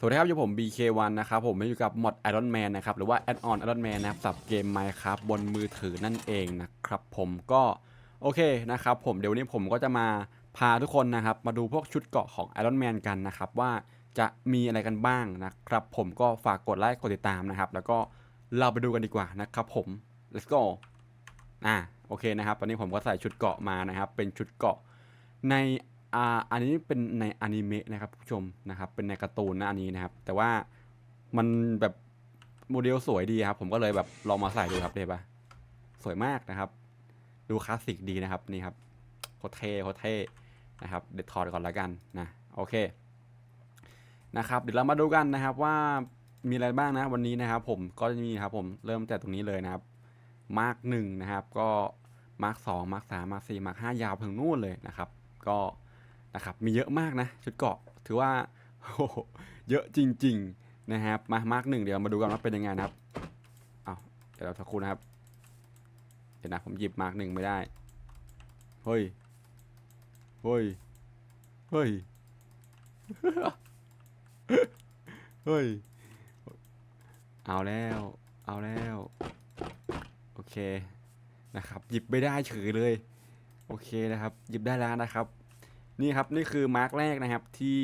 สวัสดีครับอยู่ผม BK1 นะครับผมมาอยู่กับ mod Iron Man นะครับหรือว่า Add on Iron Man นะครับสับเกม Minecraft บนมือถือนั่นเองนะครับผมก็โอเคนะครับผมเดี๋ยวนี้ผมก็จะมาพาทุกคนนะครับมาดูพวกชุดเกาะของ Iron Man กันนะครับว่าจะมีอะไรกันบ้างนะครับผมก็ฝากกดไลค์กดติดตามนะครับแล้วก็เราไปดูกันดีกว่านะครับผม let's go อ่าโอเคนะครับตอนนี้ผมก็ใส่ชุดเกาะมานะครับเป็นชุดเกาะใน อ่าอันนี้เป็นในอนิเมะนะครับผู้ชมนะครับเป็นในการ์ตูนนะอันนี้นะครับ แต่ว่ามันแบบโมเดลสวยดีครับ ผมก็เลยแบบลองมาใส่ดูครับเดปะสวยมากนะครับ ดูคลาสสิกดีนะครับนี่ครับโคเท่โคเท่นะครับเดี๋ยวถอดก่อนล้วกันนะโอเคนะครับเดี๋ยวเรามาดูกันนะครับว่ามีอะไรบ้างนะวันนี้นะครับ ผมก็จะมีครับผมเริ่มแต่ตรงนี้เลยนะครับมาร์กหนึ่งนะครับ ก็มาร์กสองมาร์กสามมาร์กสี่มาร์กห้ายาวถึงนู่นเลยนะครับ ก็ นะครับมีเยอะมากนะชุดเกาะถือว่าโหเยอะจริง ๆนะครับมามาร์กหนึ่งเดี๋ยวมาดูกันว่าเป็นยังไงนะครับเอาเดี๋ยวเราสักครู่นะครับเดี๋ยวนะผมหยิบมาร์กหนึ่งไม่ได้เฮ้ยเฮ้ยเฮ้ยเฮ้ยเอาแล้วเอาแล้วโอเคนะครับหยิบไม่ได้เฉยเลย โอเคนะครับ หยิบได้แล้วนะครับ นี่ครับนี่คือมาร์กแรกนะครับที่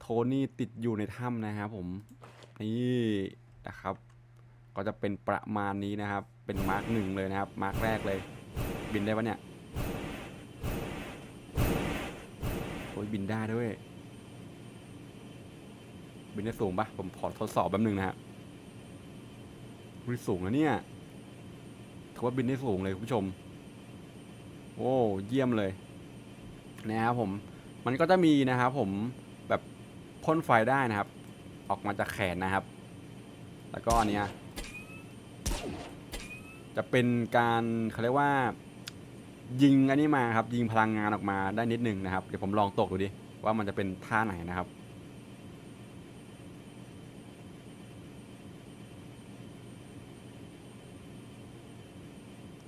โทนี่ติดอยู่ในถ้ำนะครับผมนี่นะครับ ก็จะเป็นประมาณนี้นะครับ เป็นมาร์กหนึ่งเลยนะครับ มาร์กแรกเลย บินได้ปะเนี่ยโอ้ยบินได้ด้วย บินได้สูงปะผมขอทดสอบแป๊บหนึงนะฮะบินสูงนะเนี่ยถือว่าบินได้สูงเลยคุณผู้ชม โอ้เยี่ยมเลย นะครับผมมันก็จะมีนะครับผมแบบพ่นไฟได้นะครับ ออกมาจากแขนนะครับ แล้วก็อันเนี้ยจะเป็นการเขาเรียกว่า ยิงอันนี้มาครับ ยิงพลังงานออกมาได้นิดหนึ่งนะครับ เดี๋ยวผมลองตกดูดิว่ามันจะเป็นท่าไหนนะครับ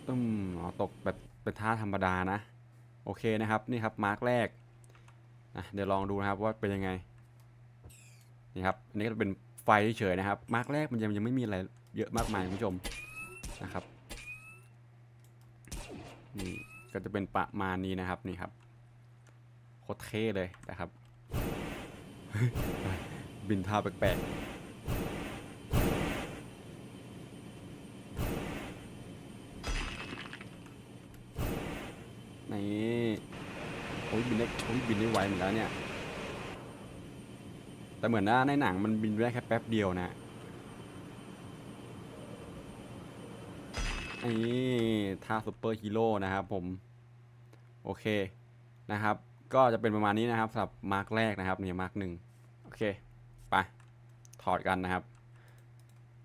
อืมอ๋อตกแบบเป็นท่าธรรมดานะ โอเคนะครับนี่ครับมาร์กแรกอะเดี๋ยวลองดูนะครับว่าเป็นยังไงนี่ครับอันนี้ก็เป็นไฟเฉยๆนะครับมาร์กแรกมันยังยังไม่มีอะไรเยอะมากมายคุณผู้ชมนะครับนี่ก็จะเป็นประมาณนี้นะครับนี่ครับโคตรเท่เลยนะครับ บินท่าแปลกๆนี่โอ้ยบินได้โอ้ยบินได้ไวเหมือนกันเนี่ย แต่เหมือนว่าในหนังมันบินได้แค่แป๊บเดียวนะอันี่ท่าซูเปอร์ฮีโร่นะครับผม โอเคนะครับ ก็จะเป็นประมาณนี้นะครับสำหรับมาร์กแรกนะครับนี่มาร์กหนึ่งโอเคไปถอดกันนะครับ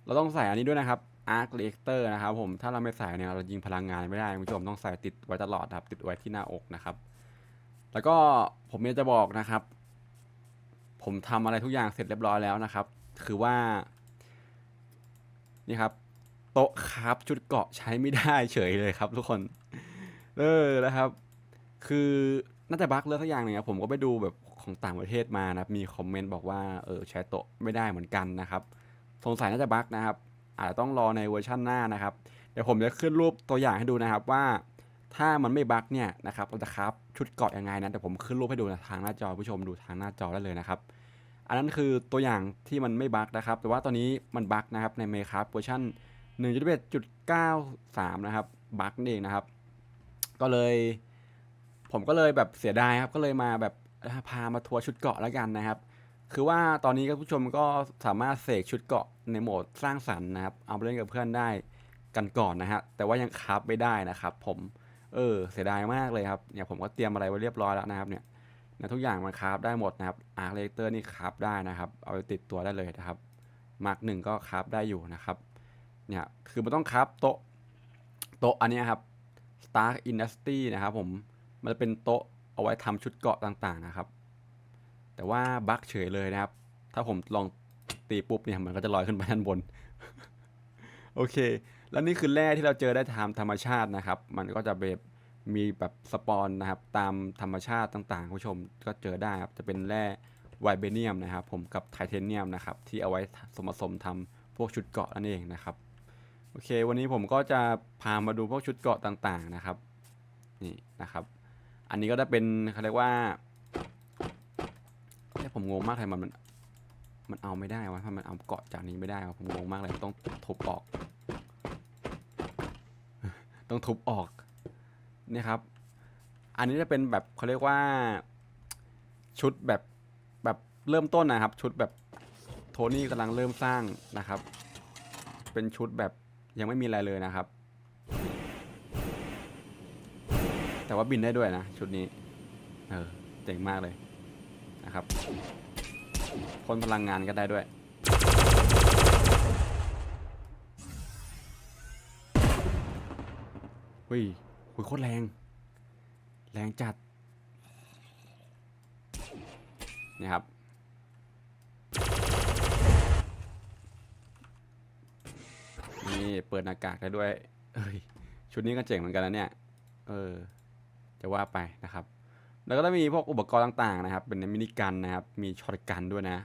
เราต้องใส่อันนี้ด้วยนะครับ Arc Reactor นะครับผมถ้าเราไม่ใส่เนี่ยเรายิงพลังงานไม่ได้คุณผู้ชมต้องใส่ติดไว้ตลอดครับ ติดไว้ที่หน้าอกนะครับ แล้วก็ผมอยากจะบอกนะครับ ผมทำอะไรทุกอย่างเสร็จเรียบร้อยแล้วนะครับ คือว่า นี่ครับ โต๊ะครับชุดเกาะใช้ไม่ได้เฉยเลยครับ ทุกคน เออนะครับ คือน่าจะบั๊กเรื่องสักอย่างหนึ่งครับผมก็ไปดูแบบของต่างประเทศมานะครับ มีคอมเมนต์บอกว่าเออใช้โต๊ะไม่ได้เหมือนกันนะครับสงสัยน่าจะบั๊กนะครับ อาจจะต้องรอในเวอร์ชันหน้านะครับ เดี๋ยวผมจะขึ้นรูปตัวอย่างให้ดูนะครับว่า ถ้ามันไม่บั๊กเนี่ยนะครับเราจะครับชุดเกาะยังไงนะแต่ผมขึ้นรูปให้ดูนะทางหน้าจอผู้ชมดูทางหน้าจอได้เลยนะครับ อันนั้นคือตัวอย่างที่มันไม่บั๊กนะครับ แต่ว่าตอนนี้มันบั๊กนะครับในเมค r a f t เวอร์ชัน1.1.93 นะครับบั๊กนั่นเองนะครับ ก็เลย ผมก็เลยแบบเสียดายครับก็เลยมาแบบพามาทัวร์ชุดเกาะแล้วกันนะครับ คือว่าตอนนี้ก็ผู้ชมก็สามารถเสกชุดเกาะในโหมดสร้างสรรค์นะครับ เอาไปเล่นกับเพื่อนได้กันก่อนนะฮะแต่ว่ายังคราฟไม่ได้นะครับ ผม เออเสียดายมากเลยครับเนี่ยผมก็เตรียมอะไรไว้เรียบร้อยแล้วนะครับเนี่ยนะทุกอย่างมันคราฟได้หมดนะครับอาร์เรเตอร์นี่คราฟได้นะครับ เอาไปติดตัวได้เลยนะครับมาร์กหนึ่งก็คราฟได้อยู่นะครับเนี่ยคือมันต้องคราฟโต๊ะโต๊ะอันนี้ครับ Stark Industry นะครับผมมันจะเป็นโต๊ะเอาไว้ทำชุดเกาะต่างๆนะครับ แต่ว่าบั๊กเฉยเลยนะครับ ถ้าผมลองตีปุ๊บเนี่ยมันก็จะลอยขึ้นไปด้านบน โอเค แล้วนี่คือแร่ที่เราเจอได้ตามธรรมชาตินะครับ มันก็จะแบบมีแบบสปอนนะครับ ตามธรรมชาติต่างๆคุณผู้ชมก็เจอได้ครับ จะเป็นแร่ไวเบเนียมนะครับ ผมกับไทเทเนียมนะครับ ที่เอาไว้สมผสมทำพวกชุดเกาะนั่นเองนะครับ โอเค วันนี้ผมก็จะพามาดูพวกชุดเกาะต่างๆนะครับ นี่นะครับ อันนี้ก็ได้เป็นเขาเรียกว่าเอ้ผมงงมากเลยมัน มันเอาไม่ได้วะทำไมมันเอาเกาะจากนี้ไม่ได้วะผมงงมากเลยต้องทุบออก ต้องทุบออกนี่ครับ อันนี้จะเป็นแบบเขาเรียกว่าชุดแบบแบบเริ่มต้นนะครับ ชุดแบบโทนี่กำลังเริ่มสร้างนะครับ เป็นชุดแบบยังไม่มีอะไรเลยนะครับ แต่ว่าบินได้ด้วยนะ ชุดนี้ เออเจ๋งมากเลยนะครับ พ่นพลังงานก็ได้ด้วยหุยหุยโคตรแรง แรงจัด นี่ครับ นี่เปิดหน้ากากได้ด้วย เอ้ย ชุดนี้ก็เจ๋งเหมือนกันนะเนี่ย เออ จะว่าไปนะครับแล้วก็จะมีพวกอุปกรณ์ต่างๆนะครับ เป็นมินิกันนะครับ มีช็อตกันด้วยนะ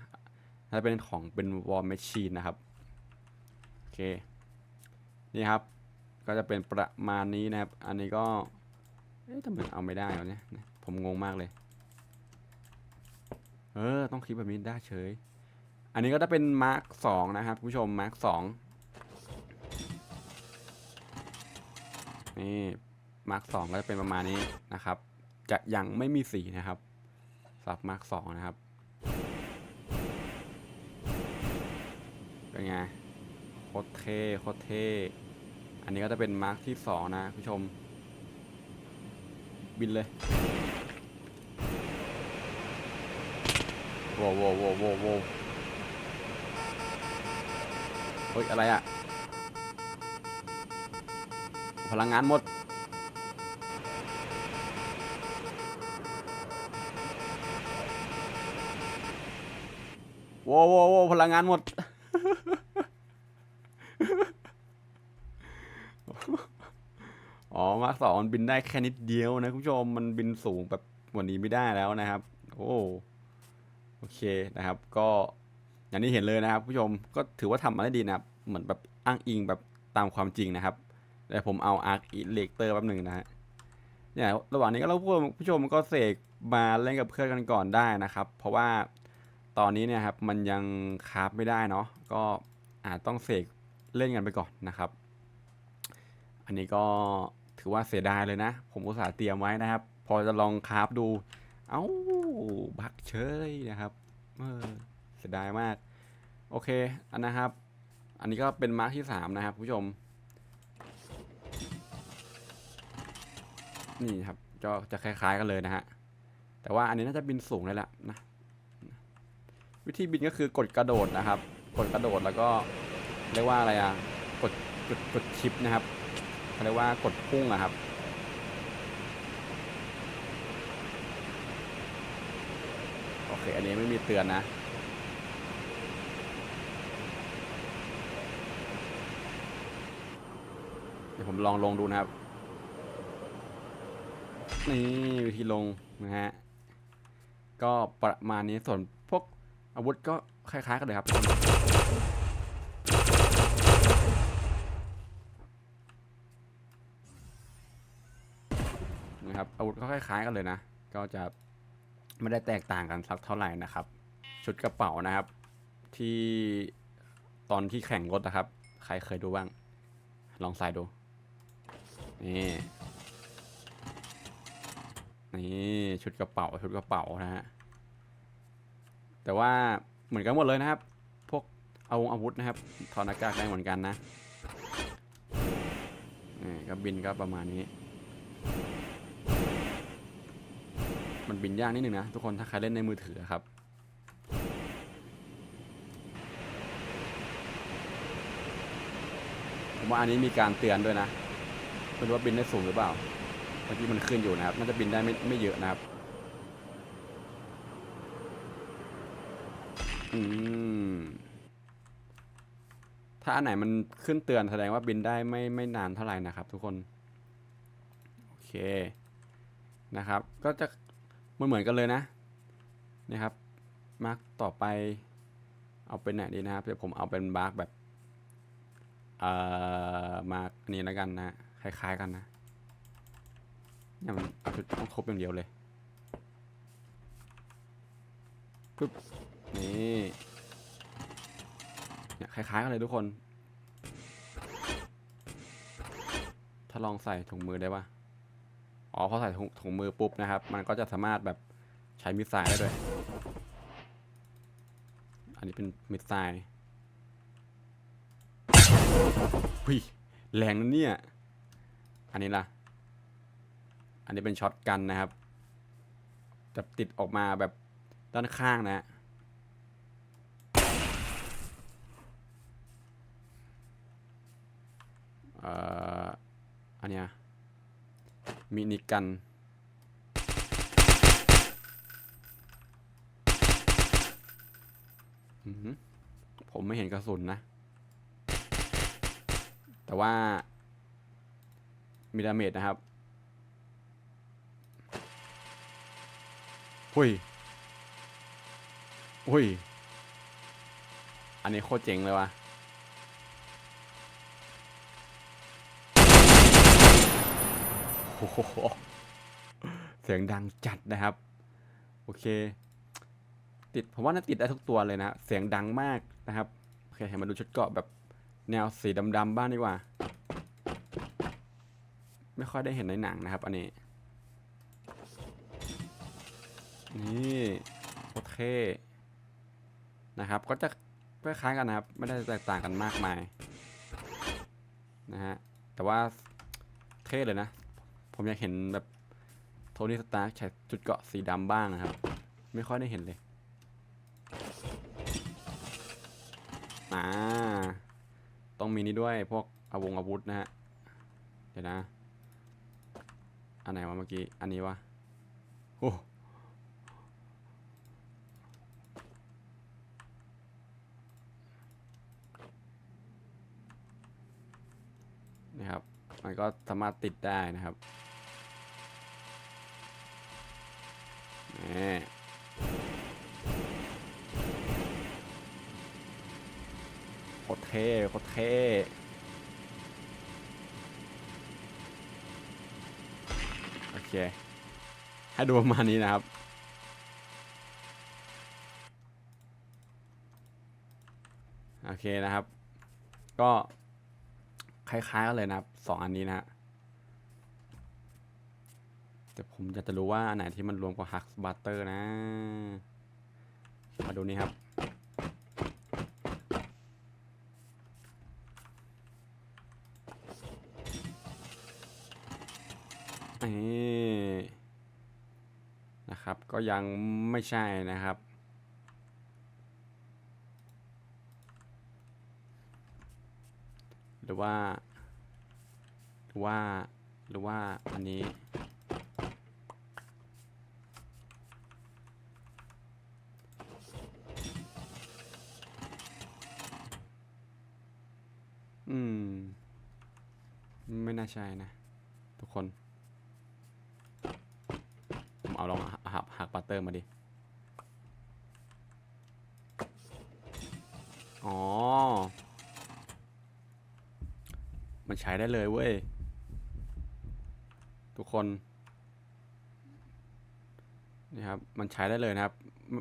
แล้วเป็นของเป็นวอลแมชชีนนะครับ โอเค นี่ครับ ก็จะเป็นประมาณนี้นะครับ อันนี้ก็เอ๊ะทำไมเอาไม่ได้วะเนี่ย ผมงงมากเลย เออ ต้องคลิปแบบนี้ได้เฉย อันนี้ก็จะเป็นมาร์คสองนะครับคุณผู้ชมมาร์คสองนี่มาร์คสองก็จะเป็นประมาณนี้นะครับ จะยังไม่มีสีนะครับสำหรับมาร์คสองนะครับ เป็นไงโคตรเท่โคตรเท่อันนี้ก็จะเป็นมาร์คที่สองนะคุณผู้ชม บินเลยโว้วโว้วโว้วโว้โว้เฮ้ย อะไรอะพลังงานหมดโว้วโว้วโว้วพลังงานหมด อ๋อมาร์คสองมันบินได้แค่นิดเดียวนะคุณผู้ชมมันบินสูงแบบกว่านี้ไม่ได้แล้วนะครับ โอ้โอเคนะครับ ก็อย่างที่เห็นเลยนะครับผู้ชมก็ถือว่าทำมาได้ดีนะครับ เหมือนแบบอ้างอิงแบบตามความจริงนะครับแต่ผมเอาอาร์คอิเลกเตอร์แป๊บหนึ่งนะฮะเนี่ยระหว่างนี้ก็เราผู้ชมก็เสกมาเล่นกับเพื่อนกันก่อนได้นะครับ เพราะว่า ตอนนี้เนี่ยครับมันยังคราฟไม่ได้เนาะก็อาจต้องเสกเล่นกันไปก่อนนะครับ อันนี้ก็ถือว่าเสียดายเลยนะ ผมอุตส่าห์เตรียมไว้นะครับ พอจะลองคราฟดู เอ้าบักเชยนะครับเสียดายมาก โอเคอันนะครับ อันนี้ก็เป็นมาร์คที่สามนะครับผู้ชม นี่ครับก็จะคล้าย ๆกันเลยนะฮะแต่ว่าอันนี้น่าจะบินสูงเลยแหละนะ วิธีบินก็คือกดกระโดดนะครับ กดกระโดดแล้วก็เรียกว่าอะไรอะ กดกดกดชิปนะครับเขาเรียกว่ากดพุ่งอะครับ โอเค อันนี้ไม่มีเตือนนะ เดี๋ยวผมลองลงดูนะครับ นี่วิธีลงนะฮะ ก็ประมาณนี้ส่วน อาวุธก็คล้ายๆกันเลยครับ นะครับอาวุธก็คล้ายๆกันเลยนะ ก็จะไม่ได้แตกต่างกันสักเท่าไหร่นะครับ ชุดกระเป๋านะครับ ที่ตอนที่แข่งรถนะครับ ใครเคยดูบ้าง ลองใส่ดู นี่นี่ชุดกระเป๋าชุดกระเป๋านะฮะ แต่ว่าเหมือนกันหมดเลยนะครับ พวกเอาอาวุธนะครับถอดหน้ากากได้เหมือนกันนะนี่ก็บินก็ประมาณนี้ มันบินยากนิดนึงนะ ทุกคนถ้าใครเล่นในมือถือครับผมว่าอันนี้มีการเตือนด้วยนะไม่รู้ว่าบินได้สูงหรือเปล่าเมื่อกี้มันขึ้นอยู่นะครับน่าจะบินได้ไม่ไม่เยอะนะครับ อืม ถ้าอันไหนมันขึ้นเตือนแสดงว่าบินได้ไม่ไม่นานเท่าไหร่นะครับ ทุกคน โอเค นะครับ ก็จะมันเหมือนกันเลยนะ นะครับ มาร์กต่อไป เอาเป็นไหนดีนะครับ เดี๋ยวผมเอาเป็นมาร์กแบบเอ่อมาร์กอันนี้แล้วกันนะ คล้าย ๆ กันนะเนี่ยมันเอาชุดต้องครบอย่างเดียวเลยปึ๊บ นี่เนี่ยคล้ายๆกันเลยทุกคน ถ้าลองใส่ถุงมือได้ปะอ๋อพอใส่ถุงถุงมือปุ๊บนะครับ มันก็จะสามารถแบบใช้มิสไซล์ได้ด้วย อันนี้เป็นมิสไซล์หุยแรงนะเนี่ย อันนี้ล่ะ อันนี้เป็นช็อตกันนะครับ จะติดออกมาแบบด้านข้างนะ อันเนี้ยมินิกันผมไม่เห็นกระสุนนะ แต่ว่า มีดาเมจนะครับหุยหุยอันนี้โคตรเจ๋งเลยว่ะอ้โห เสียงดังจัดนะครับ โอเค ติดผมว่าน่าติดได้ทุกตัวเลยนะเสียงดังมากนะครับโอเคมาดูชุดเกาะแบบแนวสีดำๆบ้างดีกว่า ไม่ค่อยได้เห็นในหนังนะครับ อันนี้ นี่โอเคนะครับ ก็จะคล้ายๆกันนะครับ ไม่ได้แตกต่างกันมากมายนะฮะแต่ว่าเท่เลยนะ ผมอยากเห็นแบบโทนี่สตาร์ใช้จุดเกาะสีดำบ้างนะครับ ไม่ค่อยได้เห็นเลยอ่าต้องมีนี่ด้วยพวกอาวงอาวุธนะฮะ เดี๋ยวนะ อันไหนวะเมื่อกี้ อันนี้วะโอ้นี่ครับ มันก็สามารถติดได้นะครับ โคตรเท่โคตรเท่โอเค ให้ดูประมาณนี้นะครับโอเคนะครับ ก็คล้ายๆกันเลยนะครับสองอันนี้นะฮะ แต่ผมอยากจะรู้ว่าอันไหนที่มันรวมกับฮักบัตเตอร์นะ มาดูนี่ครับ นี่นะครับ ก็ยังไม่ใช่นะครับหรือว่า หรือว่า หรือว่าอันนี้ อืม ไม่น่าใช่นะ ทุกคน ผมเอาลองหักหักบัตเตอร์มาดิ อ๋อ มันใช้ได้เลยเว้ย ทุกคนนี่ครับ มันใช้ได้เลยนะครับ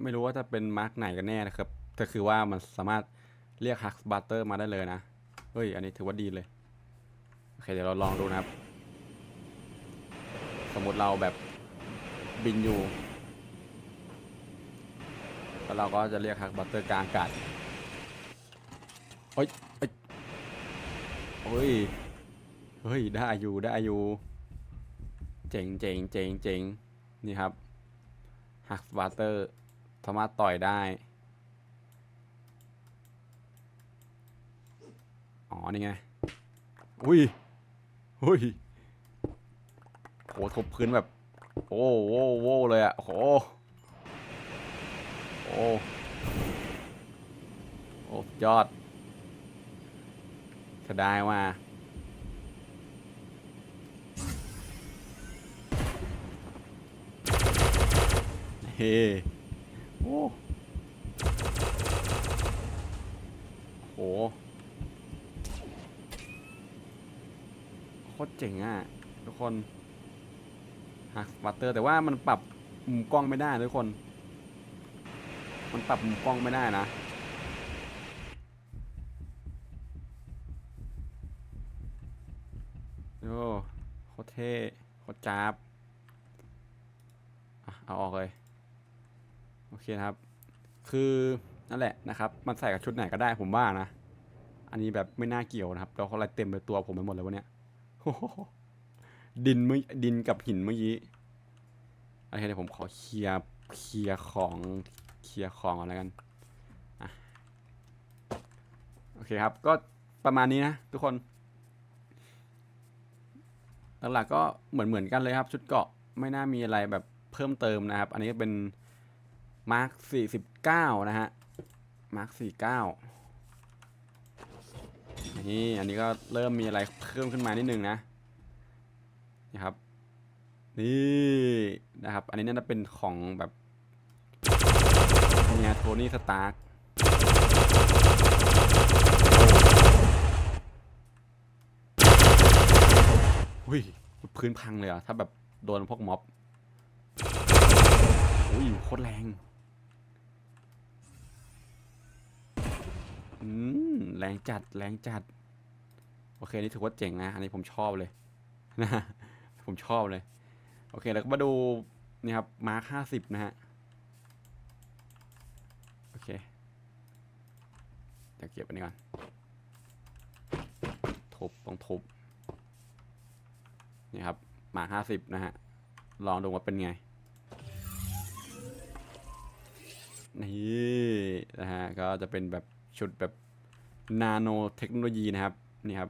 ไม่รู้ว่าจะเป็นมาร์กไหนกันแน่นะครับแต่คือว่ามันสามารถเรียกฮักบัตเตอร์มาได้เลยนะ เฮ้ย อันนี้ถือว่าดีเลย เคเดี๋ยวเราลองดูนะครับ สมมติเราแบบบินอยู่ แล้วเราก็จะเรียกฮักบัตเตอร์กลางอากาศเฮ้ยเฮ้ยเฮ้ย เฮ้ย ได้อยู่ได้อยู่ เจ๋งเจ๋งเจ๋งเจ๋งนี่ครับฮักบัตเตอร์สามารถต่อยได้อ๋อ นี่ไง อุ้ย ฮ้ยโหทบพื้นแบบ โอ้โหโว้เลยอะโหโอ้โอ้ยอดจะได้ว่าเฮ้โอ้โห เจ๋งอะทุกคนฮักวัตเตอร์แต่ว่ามันปรับมุมกล้องไม่ได้ทุกคน มันปรับมุมกล้องไม่ได้นะโอ้โคตรเท่โคตรจ้าบเอาออกเลย โอเคครับ คือนั่นแหละนะครับ มันใส่กับชุดไหนก็ได้ผมว่านะ อันนี้แบบไม่น่าเกี่ยวนะครับแล้วเขาอะไรเต็มไปตัวผมไปหมดเลยวะเนี่ย ดินเมื่อดินกับหินเมื่อกี้โอเคเดี๋ยวผมขอเคลียร์เคลียร์ของเคลียร์ของก่อนแล้วกันอโอเคครับ ก็ประมาณนี้นะทุกคนหลักๆก็เหมือนเหมือนกันเลยครับ ชุดเกาะไม่น่ามีอะไรแบบเพิ่มเติมนะครับ อันนี้เป็นมาร์ค49นะฮะมาร์ค49 นี่อันนี้ก็เริ่มมีอะไรเพิ่มขึ้นมานิดนึงนะนี่ครับ นี่นะครับ อันนี้น่าจะเป็นของแบบเมียโทนี่สตาร์กอุ้ยพื้นพังเลยอะถ้าแบบโดนพวกม็อบอุ้ยโคตรแรงอืมแรงจัดแรงจัด โอเคนี่ถือว่าเจ๋งนะ อันนี้ผมชอบเลยนะผมชอบเลย โอเคแล้วก็มาดูนี่ครับมาร์คห้าสิบนะฮะ โอเคเดี๋ยวเก็บอันนี้ก่อนทุบต้องทุบนี่ครับมาห้าสิบนะฮะ ลองดูว่าเป็นไง นี่นะฮะ ก็จะเป็นแบบชุดแบบนาโนเทคโนโลยีนะครับ นี่ครับ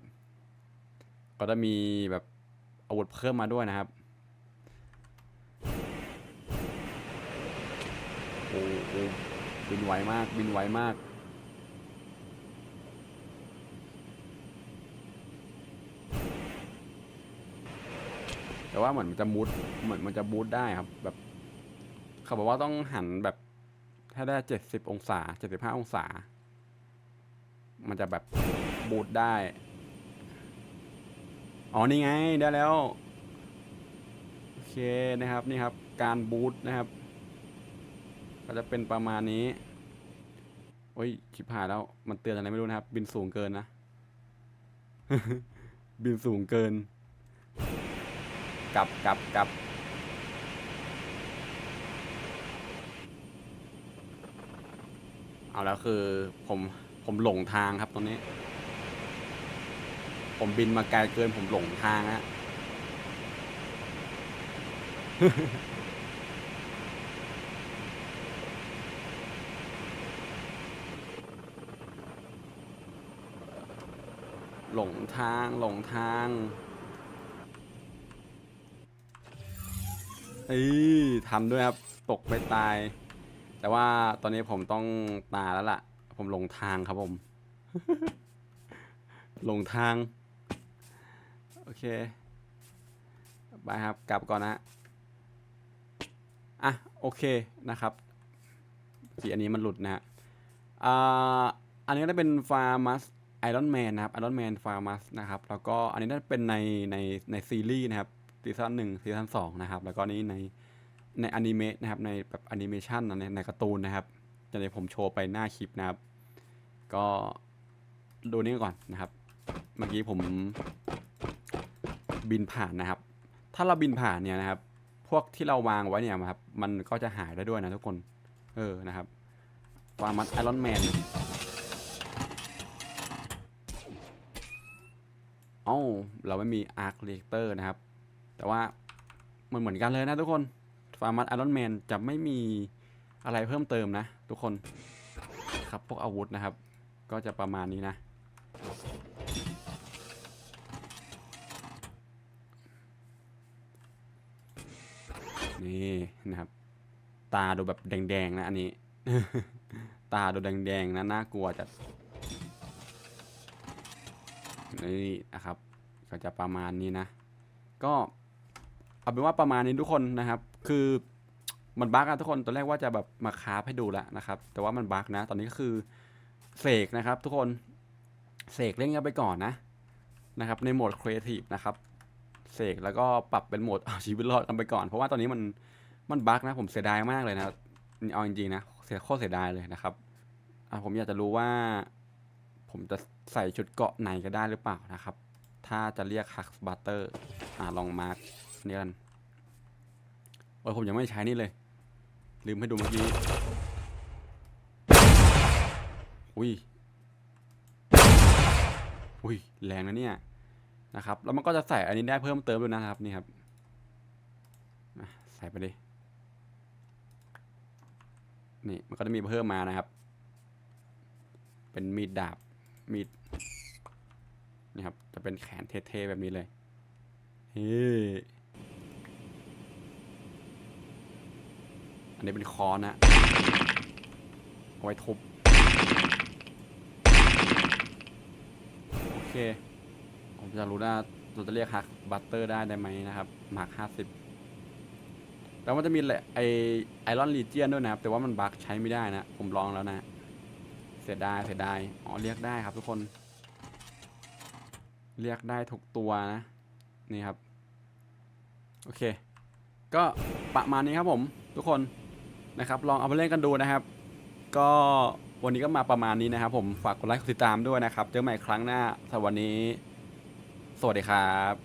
ก็จะมีแบบอาวุธเพิ่มมาด้วยนะครับโอ้โหบินไวมากบินไวมากแต่ว่าเหมือนมันจะมูดเหมือนมันจะบูทได้ครับ แบบเขาบอกว่าต้องหันแบบถ้าได้เจ็ดสิบองศาเจ็ดสิบห้าองศา มันจะแบบบูทได้ อ๋อนี่ไงได้แล้ว โอเคนะครับนี่ครับ การบูทนะครับ ก็จะเป็นประมาณนี้โอ้ยชิบหายแล้ว มันเตือนอะไรไม่รู้นะครับ บินสูงเกินนะ บินสูงเกิน กลับกลับกลับเอาแล้วคือผมผมหลงทางครับตรงนี้ ผมบินมาไกลเกินผมหลงทางฮะหลงทางหลงทางเอ้ยทันด้วยครับตกไปตาย แต่ว่าตอนนี้ผมต้องตาแล้วล่ะ ผมหลงทางครับผม หลงทาง โอเคบายครับ กลับก่อนนะ อะ โอเคนะครับทีอันนี้มันหลุดนะฮะอ่าอันนี้ก็จะเป็นฟาร์มัสไอรอนแมนนะครับไอรอนแมนฟาร์มัสนะครับ แล้วก็อันนี้น่าจะเป็นในในในซีรีส์นะครับซีซั่นหนึ่งซีซั่นสองนะครับ แล้วก็นี้ในในอนิเมะนะครับ ในแบบแอนิเมชันในในการ์ตูนนะครับจะในผมโชว์ไปหน้าคลิปนะครับ ก็ดูนี่ก่อนนะครับ เมื่อกี้ผม บินผ่านนะครับ ถ้าเราบินผ่านเนี่ยนะครับ พวกที่เราวางไว้เนี่ยครับ มันก็จะหายได้ด้วยนะทุกคน เออนะครับฟาร์มัสไอรอนแมนเอ้าเราไม่มีอาร์คเลเตอร์นะครับ แต่ว่ามันเหมือนกันเลยนะทุกคนฟาร์มัสไอรอนแมนจะไม่มีอะไรเพิ่มเติมนะ ทุกคน ครับพวกอาวุธนะครับ ก็จะประมาณนี้นะ นี่นะครับ ตาดูแบบแดงๆนะอันนี้ ตาดูแดงๆนะน่ากลัวจัดนี่นะครับ ก็จะประมาณนี้นะ ก็เอาเป็นว่าประมาณนี้ทุกคนนะครับ คือมันบั๊กอะทุกคนตอนแรกว่าจะแบบมาคาฟให้ดูแล้วนะครับ แต่ว่ามันบั๊กนะ ตอนนี้ก็คือเสกนะครับ ทุกคนเสกเล่นกันไปก่อนนะนะครับ ในโหมดครีเอทีฟนะครับ เสกแล้วก็ปรับเป็นโหมดเอาชีวิตรอดกันไปก่อน เพราะว่าตอนนี้มันมันบั๊กนะผมเสียดายมากเลยนะเอาจริงๆนะเสียโคตรเสียดายเลยนะครับผมอยากจะรู้ว่า ผมจะใส่ชุดเกาะไหนก็ได้หรือเปล่านะครับ ถ้าจะเรียกฮักบัตเตอร์อ่าลองมาร์กนี่กันโอ้ยผมยังไม่ใช้นี่เลย ลืมให้ดูเมื่อกี้อุ้ยอุ้ยแรงนะเนี่ย นะครับแล้วมันก็จะใส่อันนี้ได้เพิ่มเติมด้วยนะครับนี่ครับใส่ไปดินี่มันก็จะมีเพิ่มมานะครับ เป็นมีดดาบมีดนี่ครับจะเป็นแขนเท่ๆแบบนี้เลยเฮ้อันนี้เป็นคอนนะเอาไว้ทุบโอเค ผมจะรู้ว่าเราจะเรียกฮักบัตเตอร์ได้ได้ไหมนะครับหมาร์คห้าสิบแล้วมันจะมีแหละไอไอรอนลีเจียนด้วยนะครับ แต่ว่ามันบั๊กใช้ไม่ได้นะ ผมลองแล้วนะ เสียดายเสียดายอ๋อเรียกได้ครับทุกคน เรียกได้ทุกตัวนะ นี่ครับ โอเค ก็ประมาณนี้ครับผมทุกคนนะครับ ลองเอาไปเล่นกันดูนะครับ ก็วันนี้ก็มาประมาณนี้นะครับผมฝากกดไลค์กดติดตามด้วยนะครับ เจอกันใหม่ครั้งหน้าสวันนี้ส วัสดีครับ